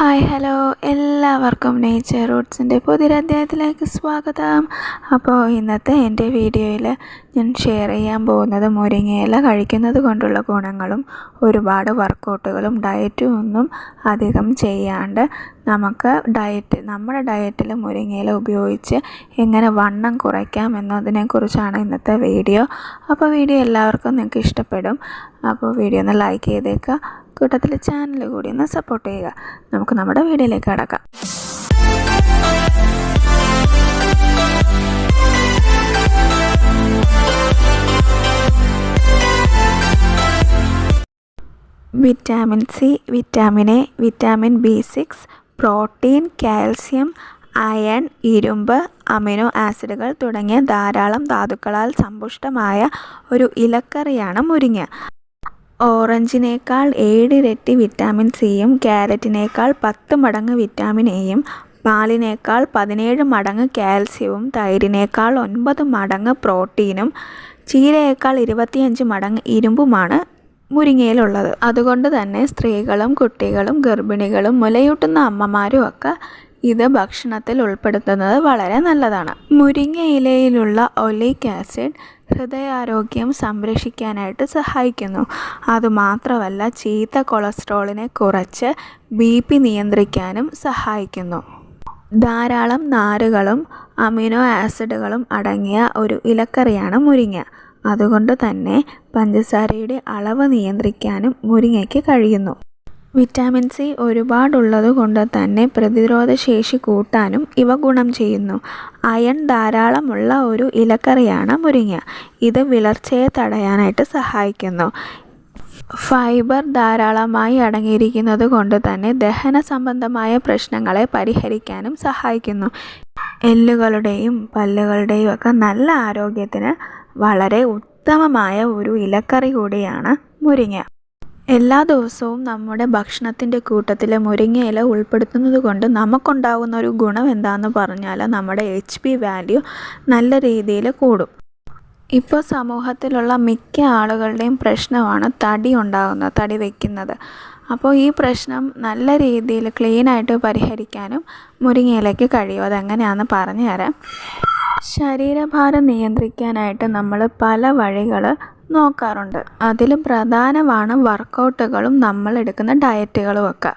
Hi hello. എല്ലാവർക്കും nature റൂട്ട്സിന്റെ പുതിയൊരു അധ്യായത്തിലേക്ക് സ്വാഗതം. അപ്പോൾ ഇന്നത്തെ എന്റെ വീഡിയോയിൽ ഞാൻ ഷെയർ ചെയ്യാൻ പോകുന്നത് മുരിങ്ങയില കഴിക്കുന്നത് കൊണ്ടുള്ള ഗുണങ്ങളും ഒരുപാട് വർക്കൗട്ടുകളും ഡയറ്റും ഒന്നും അധികം ചെയ്യാണ്ട് നമുക്ക് ഡയറ്റ് നമ്മുടെ ഡയറ്റിൽ മുരിങ്ങയില ഉപയോഗിച്ച് എങ്ങനെ വണ്ണം കുറയ്ക്കാം എന്നതിനെക്കുറിച്ചാണ് ഇന്നത്തെ വീഡിയോ അപ്പോൾ വീഡിയോ എല്ലാവർക്കും നിങ്ങൾക്ക് ഇഷ്ടപ്പെടും. അപ്പോൾ വീഡിയോ ഒന്ന് ലൈക്ക് ചെയ്തേക്കുക. കൂട്ടത്തിൽ ചാനൽ കൂടി ഒന്ന് സപ്പോർട്ട് ചെയ്യുക. നമുക്ക് നമ്മുടെ വീഡിയോയിലേക്ക് കടക്കാം. Vitamin C vitamin A vitamin B six protein calcium iron ഇരുമ്പ് അമിനോ ആസിഡുകൾ തുടങ്ങിയ ധാരാളം ധാതുക്കളാൽ സമ്പുഷ്ടമായ ഒരു ഇലക്കറിയാണ് മുരിങ്ങ. ഓറഞ്ചിനേക്കാൾ ഏഴിരട്ടി വിറ്റാമിൻ സിയും ക്യാരറ്റിനേക്കാൾ പത്ത് മടങ്ങ് വിറ്റാമിൻ എയും പാലിനേക്കാൾ പതിനേഴ് മടങ്ങ് കാൽസ്യവും തൈരിനേക്കാൾ ഒൻപത് മടങ്ങ് പ്രോട്ടീനും ചീരയേക്കാൾ ഇരുപത്തിയഞ്ച് മടങ്ങ് ഇരുമ്പുമാണ് മുരിങ്ങയിലുള്ളത്. അതുകൊണ്ട് തന്നെ സ്ത്രീകളും കുട്ടികളും ഗർഭിണികളും മുലയൂട്ടുന്ന അമ്മമാരും ഒക്കെ ഇത് ഭക്ഷണത്തിൽ ഉൾപ്പെടുത്തുന്നത് വളരെ നല്ലതാണ്. മുരിങ്ങ ഇലയിലുള്ള ഒലിക് ആസിഡ് ഹൃദയാരോഗ്യം സംരക്ഷിക്കാനായിട്ട് സഹായിക്കുന്നു. അതുമാത്രമല്ല ചീത്ത കൊളസ്ട്രോളിനെ കുറച്ച് ബി പി നിയന്ത്രിക്കാനും സഹായിക്കുന്നു. ധാരാളം നാരുകളും അമിനോ ആസിഡുകളും അടങ്ങിയ ഒരു ഇലക്കറിയാണ് മുരിങ്ങ. അതുകൊണ്ട് തന്നെ പഞ്ചസാരയുടെ അളവ് നിയന്ത്രിക്കാനും മുരിങ്ങയ്ക്ക് കഴിയുന്നു. വിറ്റാമിൻ സി ഒരുപാടുള്ളത് കൊണ്ട് തന്നെ പ്രതിരോധശേഷി കൂട്ടാനും ഇവ ഗുണം ചെയ്യുന്നു. അയൺ ധാരാളമുള്ള ഒരു ഇലക്കറിയാണ് മുരിങ്ങ. ഇത് വിളർച്ചയെ തടയാനായിട്ട് സഹായിക്കുന്നു. ഫൈബർ ധാരാളമായി അടങ്ങിയിരിക്കുന്നത് കൊണ്ട് തന്നെ ദഹന സംബന്ധമായ പ്രശ്നങ്ങളെ പരിഹരിക്കാനും സഹായിക്കുന്നു. എല്ലുകളുടെയും പല്ലുകളുടെയും ഒക്കെ നല്ല ആരോഗ്യത്തിന് വളരെ ഉത്തമമായ ഒരു ഇലക്കറി കൂടിയാണ് മുരിങ്ങ. എല്ലാ ദിവസവും നമ്മുടെ ഭക്ഷണത്തിന്റെ കൂട്ടത്തിൽ മുരിങ്ങയില ഉൾപ്പെടുത്തുന്നത് കൊണ്ട് നമുക്കുണ്ടാകുന്ന ഒരു ഗുണം എന്താണെന്ന് പറഞ്ഞാൽ നമ്മുടെ എച്ച് പി വാല്യൂ നല്ല രീതിയിൽ കൂടും. ഇപ്പോൾ സമൂഹത്തിലുള്ള മിക്ക ആളുകളുടെയും പ്രശ്നമാണ് തടി ഉണ്ടാകുന്നത് തടി വയ്ക്കുന്നത് അപ്പോൾ ഈ പ്രശ്നം നല്ല രീതിയിൽ ക്ലീനായിട്ട് പരിഹരിക്കാനും മുരിങ്ങയിലേക്ക് കഴിയും. അതെങ്ങനെയാണെന്ന് പറഞ്ഞു തരാം ശരീരഭാരം നിയന്ത്രിക്കാനായിട്ട് നമ്മൾ പല വഴികൾ നോക്കാറുണ്ട്. അതിൽ പ്രധാനമാണ് വർക്കൗട്ടുകളും നമ്മൾ എടുക്കുന്ന ഡയറ്റുകളും ഒക്കെ.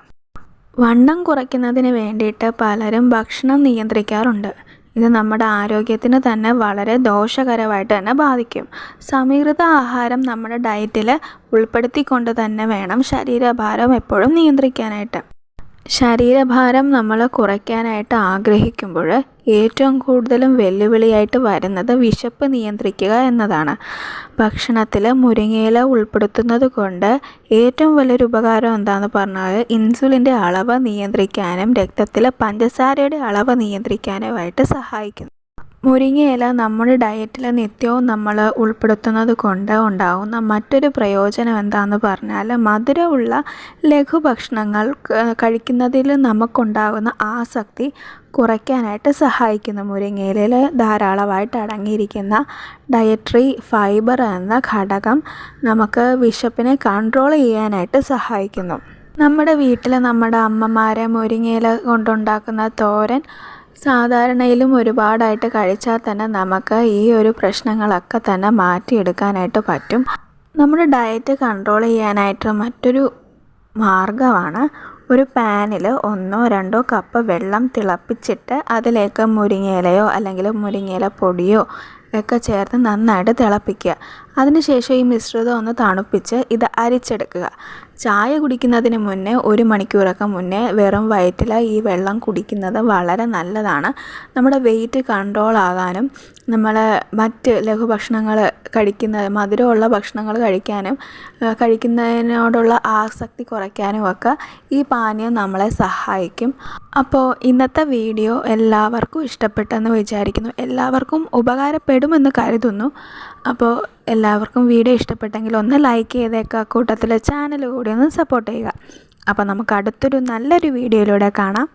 വണ്ണം കുറയ്ക്കുന്നതിന് വേണ്ടിയിട്ട് പലരും ഭക്ഷണം നിയന്ത്രിക്കാറുണ്ട്. ഇത് നമ്മുടെ ആരോഗ്യത്തിന് തന്നെ വളരെ ദോഷകരമായിട്ട് തന്നെ ബാധിക്കും. സമീകൃത ആഹാരം നമ്മുടെ ഡയറ്റിൽ ഉൾപ്പെടുത്തിക്കൊണ്ട് തന്നെ വേണം ശരീരഭാരം എപ്പോഴും നിയന്ത്രിക്കാനായിട്ട്. ശരീരഭാരം നമ്മൾ കുറയ്ക്കാനായിട്ട് ആഗ്രഹിക്കുമ്പോൾ ഏറ്റവും കൂടുതലും വെല്ലുവിളിയായിട്ട് വരുന്നത് വിശപ്പ് നിയന്ത്രിക്കുക എന്നതാണ്. ഭക്ഷണത്തിൽ മുരിങ്ങയില ഉൾപ്പെടുത്തുന്നത് കൊണ്ട് ഏറ്റവും വലിയൊരു ഉപകാരം എന്താണെന്ന് പറഞ്ഞാൽ ഇൻസുലിന്റെ അളവ് നിയന്ത്രിക്കാനും രക്തത്തിലെ പഞ്ചസാരയുടെ അളവ് നിയന്ത്രിക്കാനുമായിട്ട് സഹായിക്കുന്നു. മുരിങ്ങയില നമ്മുടെ ഡയറ്റിൽ നിത്യവും നമ്മൾ ഉൾപ്പെടുത്തുന്നത് കൊണ്ട് ഉണ്ടാകുന്ന മറ്റൊരു പ്രയോജനം എന്താണെന്ന് പറഞ്ഞാൽ മധുരമുള്ള ലഘുഭക്ഷണങ്ങൾ കഴിക്കുന്നതിൽ നമുക്കുണ്ടാകുന്ന ആസക്തി കുറയ്ക്കാനായിട്ട് സഹായിക്കുന്ന. മുരിങ്ങയിലയിൽ ധാരാളമായിട്ട് അടങ്ങിയിരിക്കുന്ന ഡയറ്ററി ഫൈബർ എന്ന ഘടകം നമുക്ക് വിശപ്പിനെ കൺട്രോൾ ചെയ്യാനായിട്ട് സഹായിക്കുന്നു. നമ്മുടെ വീട്ടിൽ നമ്മുടെ അമ്മമാരെ മുരിങ്ങയില കൊണ്ടുണ്ടാക്കുന്ന തോരൻ സാധാരണയിലും ഒരുപാടായിട്ട് കഴിച്ചാൽ തന്നെ നമുക്ക് ഈ ഒരു പ്രശ്നങ്ങളൊക്കെ തന്നെ മാറ്റിയെടുക്കാനായിട്ട് പറ്റും. നമ്മുടെ ഡയറ്റ് കൺട്രോൾ ചെയ്യാനായിട്ട് മറ്റൊരു മാർഗമാണ് ഒരു പാനിൽ ഒന്നോ രണ്ടോ കപ്പ് വെള്ളം തിളപ്പിച്ചിട്ട് അതിലേക്ക് മുരിങ്ങയിലയോ അല്ലെങ്കിൽ മുരിങ്ങയില പൊടിയോ ഒക്കെ ചേർത്ത് നന്നായിട്ട് തിളപ്പിക്കുക. അതിനുശേഷം ഈ മിശ്രിതം ഒന്ന് തണുപ്പിച്ച് ഇത് അരിച്ചെടുക്കുക. ചായ കുടിക്കുന്നതിന് മുന്നേ ഒരു മണിക്കൂറൊക്കെ മുന്നേ വെറും വയറ്റിൽ ഈ വെള്ളം കുടിക്കുന്നത് വളരെ നല്ലതാണ്. നമ്മുടെ വെയിറ്റ് കൺട്രോൾ ആകാനും നമ്മൾ മറ്റ് ലഘുഭക്ഷണങ്ങൾ കഴിക്കുന്ന മധുരമുള്ള ഭക്ഷണങ്ങൾ കഴിക്കാനും കഴിക്കുന്നതിനോടുള്ള ആസക്തി കുറയ്ക്കാനും ഒക്കെ ഈ പാനീയം നമ്മളെ സഹായിക്കും. അപ്പോൾ ഇന്നത്തെ വീഡിയോ എല്ലാവർക്കും ഇഷ്ടപ്പെട്ടെന്ന് വിചാരിക്കുന്നു. എല്ലാവർക്കും ഉപകാരപ്പെടുമെന്ന് കരുതുന്നു. അപ്പോൾ എല്ലാവർക്കും വീഡിയോ ഇഷ്ടപ്പെട്ടെങ്കിൽ ഒന്ന് ലൈക്ക് ചെയ്തേക്കുക കൂട്ടത്തിൽ ചാനൽ കൂടി ഒന്ന് സപ്പോർട്ട് ചെയ്യുക. അപ്പോൾ നമുക്ക് അടുത്തൊരു നല്ലൊരു വീഡിയോയിലൂടെ കാണാം.